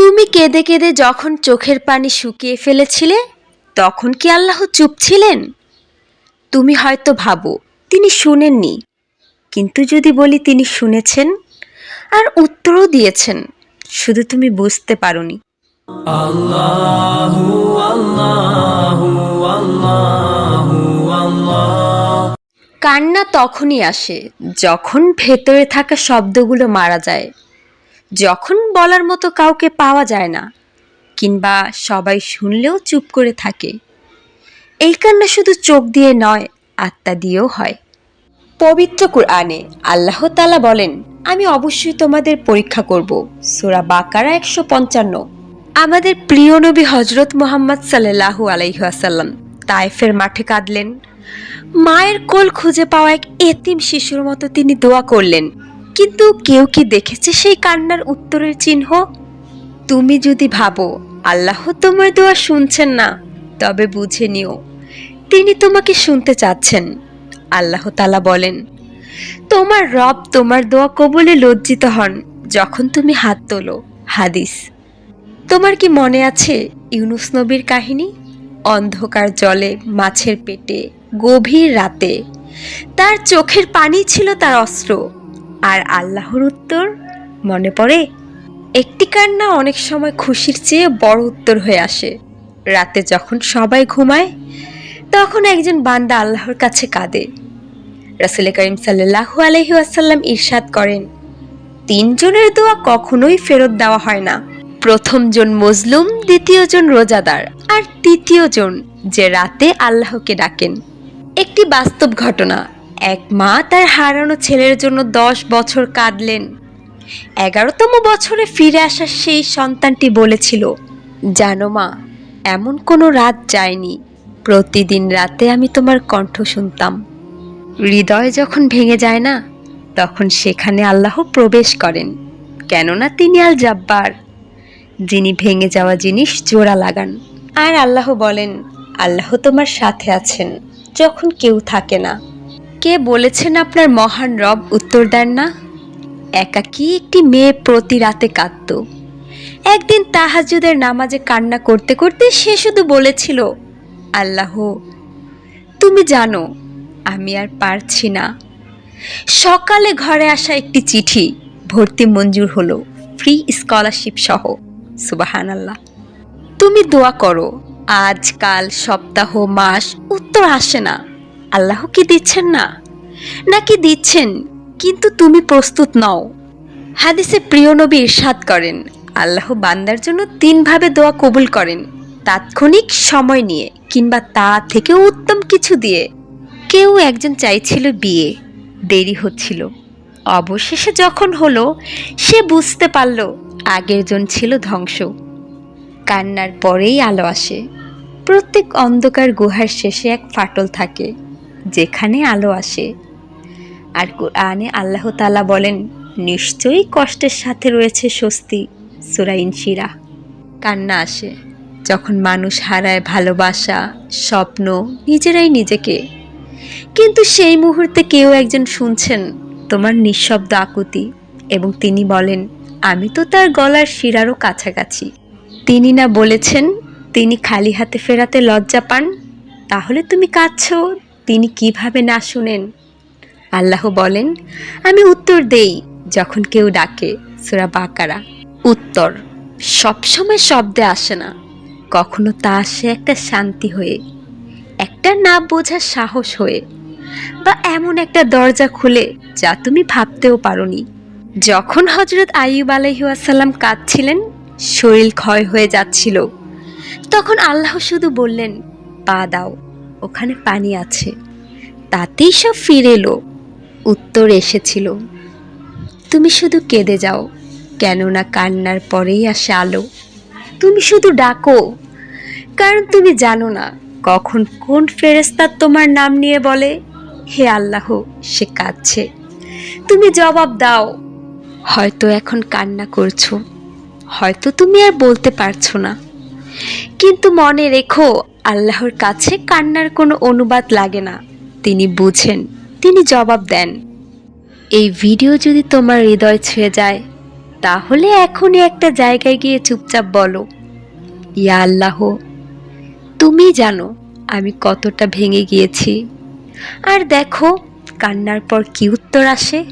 তুমি কেঁদে কেঁদে যখন চোখের পানি শুকিয়ে ফেলেছিলে তখন কি আল্লাহ চুপ ছিলেন? তুমি হয়তো ভাবো তিনি শুনেননি। কিন্তু যদি বলি তিনি শুনেছেন আর উত্তরও দিয়েছেন শুধু তুমি বুঝতে পারোনি। কান্না তখনই আসে যখন ভেতরে থাকা শব্দগুলো মারা যায়। যখন বলার মতো কাউকে পাওয়া যায় না, কিংবা সবাই শুনলেও চুপ করে থাকে, এই কান্না শুধু চোখ দিয়ে নয়, আত্মা দিয়েও হয়। পবিত্র কুরআনে আল্লাহ তালা বলেন, আমি অবশ্যই তোমাদের পরীক্ষা করব। সোরা বাকারা একশো পঞ্চান্ন। আমাদের প্রিয় নবী হজরত মোহাম্মদ সাল্লাহু আলাইহাসাল্লাম তায়েফের মাঠে কাঁদলেন। মায়ের কোল খুঁজে পাওয়া এক এতিম শিশুর মতো তিনি দোয়া করলেন। কিন্তু কেউ কি দেখেছে সেই কান্নার উত্তরের চিহ্ন? তুমি যদি ভাবো, আল্লাহ তোমার দোয়া শুনছেন না, তবে বুঝে নিও, তিনি তোমাকে শুনতে চাচ্ছেন। আল্লাহ তালা বলেন, তোমার রব তোমার দোয়া কবলে লজ্জিত হন, যখন তুমি হাত তোলো। হাদিস, তোমার কি মনে আছে ইউনুস নবীর কাহিনী? অন্ধকার জলে, মাছের পেটে, গভীর রাতে, তার চোখের পানি ছিল তার অস্ত্র। আর আল্লাহর উত্তর? মনে পড়ে? একটি কান্না অনেক সময় খুশির চেয়ে বড় উত্তর হয়ে আসে। রাতে যখন সবাই ঘুমায়, তখন একজন বান্দা আল্লাহর কাছে কাঁদে। রাসুল করিম সাল্লাহু আলহি আসাল্লাম ইরশাদ করেন, তিনজনের দোয়া কখনোই ফেরত দেওয়া হয় না। প্রথম জন মজলুম, দ্বিতীয় জন রোজাদার, আর তৃতীয় জন যে রাতে আল্লাহকে ডাকেন। একটি বাস্তব ঘটনা এক মা তার হারানো ছেলের জন্য দশ বছর কাঁদলেন। এগারোতম বছরে ফিরে আসা সেই সন্তানটি বলেছিল, জানো মা, এমন কোনো রাত যায়নি। প্রতিদিন রাতে আমি তোমার কণ্ঠ শুনতাম। হৃদয় যখন ভেঙে যায় না, তখন সেখানে আল্লাহ প্রবেশ করেন। কেননা তিনি আল জাব্বার, যিনি ভেঙে যাওয়া জিনিস জোড়া লাগান। আর আল্লাহ বলেন, আল্লাহ তোমার সাথে আছেন, যখন কেউ থাকে না। কে বলেছেন আপনার মহান রব উত্তর দেন না? একাকী একটি মেয়ে প্রতি রাতে কাঁদত। একদিন তাহাজুদের নামাজে কান্না করতে করতে সে শুধু বলেছিল, আল্লাহ, তুমি জানো, আমি আর পারছি না। সকালে ঘরে আসা একটি চিঠি, ভর্তি মঞ্জুর হলো, ফ্রি স্কলারশিপ সহ। সুবাহান আল্লাহ তুমি দোয়া করো আজকাল সপ্তাহ, মাস, উত্তর আসে না। আল্লাহ কি দিচ্ছেন না? নাকি দিচ্ছেন, কিন্তু তুমি প্রস্তুত নও। হাদিসে প্রিয় নবী ইরশাদ করেন, আল্লাহ বান্দার জন্য তিনভাবে দোয়া কবুল করেন, তাৎক্ষণিক সময় নিয়ে কিংবা তা থেকেও উত্তম কিছু দিয়ে। কেউ একজন চাইছিল বিয়ে, দেরি হচ্ছিল। অবশেষে যখন হলো, সে বুঝতে পারল আগের জন ছিল ধ্বংস। কান্নার পরেই আলো আসে। প্রত্যেক অন্ধকার গুহার শেষে এক ফাটল থাকে। যেখানে আলো আসে। আর কোরআনে আল্লাহ তালা বলেন, নিশ্চয়ই কষ্টের সাথে রয়েছে স্বস্তি। সুরাইন শিরা কান্না আসে। যখন মানুষ হারায় ভালোবাসা, স্বপ্ন, নিজেরাই নিজেকে। কিন্তু সেই মুহূর্তে কেউ একজন শুনছেন তোমার নিঃশব্দ আকুতি এবং তিনি বলেন, আমি তো তার গলার শিরারও কাছাকাছি। তিনি না বলেছেন, তিনি খালি হাতে ফেরাতে লজ্জা পান, তাহলে তুমি কাঁদছ। তিনি কীভাবে না শুনেন? আল্লাহ বলেন, আমি উত্তর দেই যখন কেউ ডাকে। সুরা বাকারা। উত্তর, সবসময় শব্দে আসে না। কখনো তা আসে একটা শান্তি হয়ে, একটা না বোঝার সাহস হয়ে, বা এমন একটা দরজা খুলে যা তুমি ভাবতেও পারোনি। যখন হজরত আইয়ুব আলহিউসাল্লাম কাঁদছিলেন, শরীর ক্ষয় হয়ে যাচ্ছিল। তখন আল্লাহ শুধু বললেন, পা দাও। ওখানে পানি আছে। তাতেই সব ফিরে এলো। উত্তর এসেছিল, তুমি শুধু কেঁদে যাও, কেননা কান্নার পরেই আসে আলো। তুমি শুধু ডাকো, কারণ তুমি জানো না কখন কোন ফেরেস্তা তোমার নাম নিয়ে বলে, হে আল্লাহ, সে কাঁদছে। তুমি জবাব দাও, হয়তো এখন কান্না করছ, হয়তো তুমি আর বলতে পারছ না। কিন্তু মনে রেখো আল্লাহর কাছে কান্নার কোনো অনুবাদ লাগে না। তিনি বুঝেন, তিনি জবাব দেন, এই ভিডিও যদি তোমার হৃদয় ছুঁয়ে যায়, তাহলে এখনই একটা জায়গায় গিয়ে চুপচাপ বলো। ইয়া আল্লাহ, তুমি জানো আমি কতটা ভেঙে গিয়েছি। আর দেখো, কান্নার পর কি উত্তর আসে?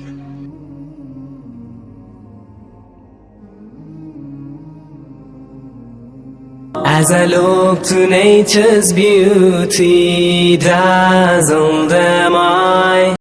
As I look to nature's beauty, dazzled am I.